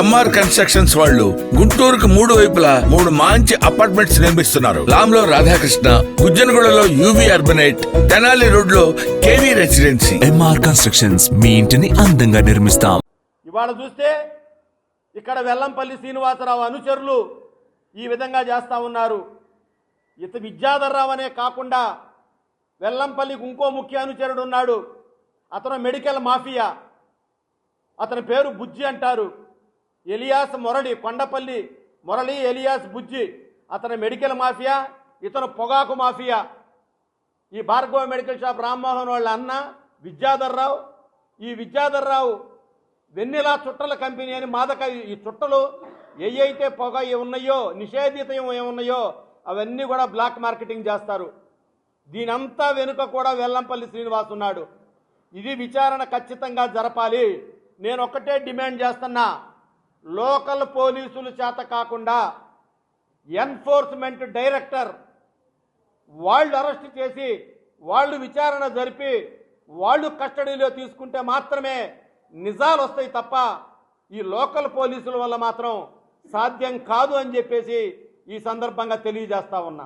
MR constructions వాళ్ళు గుంటూరుకు మూడు వైపులా మూడు మంచి అపార్ట్మెంట్స్ నిర్మిస్తున్నారు. లాంలో రాధాకృష్ణ గుజ్జనగూడలో యూవి అర్బనైట్ తెనాలి రోడ్లో కేవీ రెసిడెన్సీ ఎంఆర్ కన్స్ట్రక్షన్స్ మీ ఇంటిని అందంగా నిర్మిస్తాం. ఇవాళ చూస్తే ఇక్కడ వెల్లంపల్లి శ్రీనివాసరావు అనుచరులు ఈ విధంగా చేస్తూ ఉన్నారు. ఇత విద్యాధర్రావు అనే కాకుండా వెల్లంపల్లికి ఇంకో ముఖ్య అనుచరుడు ఉన్నాడు. అతను మెడికల్ మాఫియా. అతని పేరు బుజ్జి అంటారు. ఎలియాస్ మొరడి కొండపల్లి మొరళి ఎలియాస్ బుజ్జి అతని మెడికల్ మాఫియా ఇతను పొగాకు మాఫియా. ఈ భార్గవ మెడికల్ షాప్ రామ్మోహన్ వాళ్ళ అన్న విద్యాధర్రావు ఈ విద్యాధర్రావు వెన్నెల చుట్టల కంపెనీ అని మాదక ఈ చుట్టలు ఏవైతే పొగ ఉన్నాయో నిషేధిత ఏమున్నాయో అవన్నీ కూడా బ్లాక్ మార్కెటింగ్ చేస్తారు. దీనంతా వెనుక కూడా వెల్లంపల్లి శ్రీనివాస్ ఉన్నాడు. ఇది విచారణ ఖచ్చితంగా జరపాలి. నేను ఒక్కటే డిమాండ్ చేస్తున్నా. లోకల్ పోలీసులు చేత కాకుండా ఎన్ఫోర్స్మెంట్ డైరెక్టర్ వాళ్ళు అరెస్ట్ చేసి వాళ్ళు విచారణ జరిపి వాళ్ళు కస్టడీలో తీసుకుంటే మాత్రమే నిజాలు వస్తాయి తప్ప ఈ లోకల్ పోలీసుల వల్ల మాత్రం సాధ్యం కాదు అని చెప్పేసి ఈ సందర్భంగా తెలియజేస్తా ఉన్నా.